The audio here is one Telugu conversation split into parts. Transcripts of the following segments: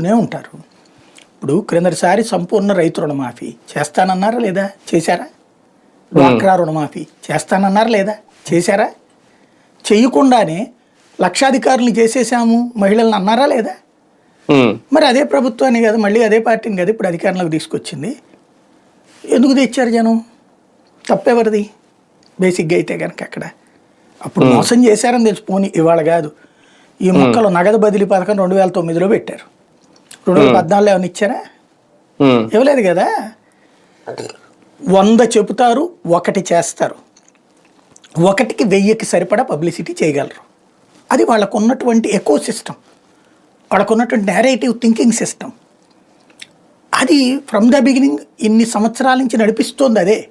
చేస్తూనే ఉంటారు. ఇప్పుడు క్రిందటిసారి సంపూర్ణ రైతు రుణమాఫీ చేస్తానన్నారా లేదా? చేశారా? డ్వాక్రా రుణమాఫీ చేస్తానన్నారా లేదా? చేశారా? చేయకుండానే లక్షాధికారులు చేసేసాము మహిళలను అన్నారా లేదా? మరి అదే ప్రభుత్వాన్ని కదా మళ్ళీ అదే పార్టీని కదా ఇప్పుడు అధికారంలోకి తీసుకొచ్చింది. ఎందుకు తెచ్చారు జనం? తప్పెవరిది? బేసిక్గా అయితే కనుక అక్కడ. అప్పుడు మోసం చేశారని తెలిసి పోనీ ఇవాళ కాదు. ఈ మొక్కలు నగదు బదిలీ పథకం రెండు వేల తొమ్మిదిలో పెట్టారు. రెండు వేల పద్నాలుగులో ఏమైనా ఇచ్చారా? ఇవ్వలేదు కదా? వంద చెబుతారు ఒకటి చేస్తారు. ఒకటికి వెయ్యికి సరిపడా పబ్లిసిటీ చేయగలరు. అది వాళ్ళకు ఉన్నటువంటి ఎకో సిస్టమ్ వాళ్ళకు ఉన్నటువంటి నేరేటివ్ థింకింగ్ సిస్టమ్ అది ఫ్రమ్ ద బిగినింగ్ ఇన్ని సంవత్సరాల నుంచి నడిపిస్తోంది అదే.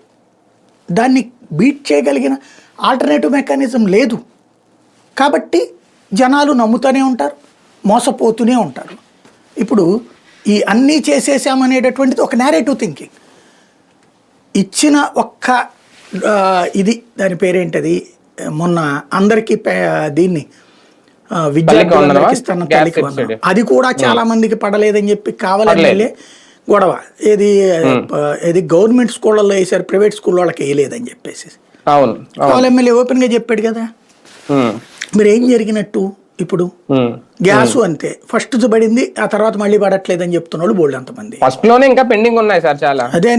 దాన్ని బీట్ చేయగలిగిన ఆల్టర్నేటివ్ మెకానిజం లేదు. కాబట్టి జనాలు నమ్ముతూనే ఉంటారు మోసపోతూనే ఉంటారు. ఇప్పుడు ఈ అన్నీ చేసేసామనేటటువంటిది ఒక నేరేటివ్ థింకింగ్ ఇచ్చిన ఒక్క ఇది దాని పేరేంటది? మొన్న అందరికీ దీన్ని. సబ్సిడీ. అది కూడా చాలా మందికి పడలేదని చెప్పి కావాలని గొడవ. ఏది ఏది గవర్నమెంట్ స్కూళ్ళల్లో వేసారు ప్రైవేట్ స్కూల్ వాళ్ళకి వేయలేదని చెప్పేసి కావాలి ఎమ్మెల్యే ఓపెన్గా చెప్పాడు కదా. మీరు ఏం జరిగినట్టు? ఇప్పుడు. గ్యాస్ అంతే. ఫస్ట్ పడింది ఆ తర్వాత మళ్ళీ పడట్లేదని చెప్తున్న వాళ్ళు బోల్డ్ అంతమంది. ఫస్ట్లోనే ఇంకా పెండింగ్ ఉన్నాయి సార్ చాలా. అదే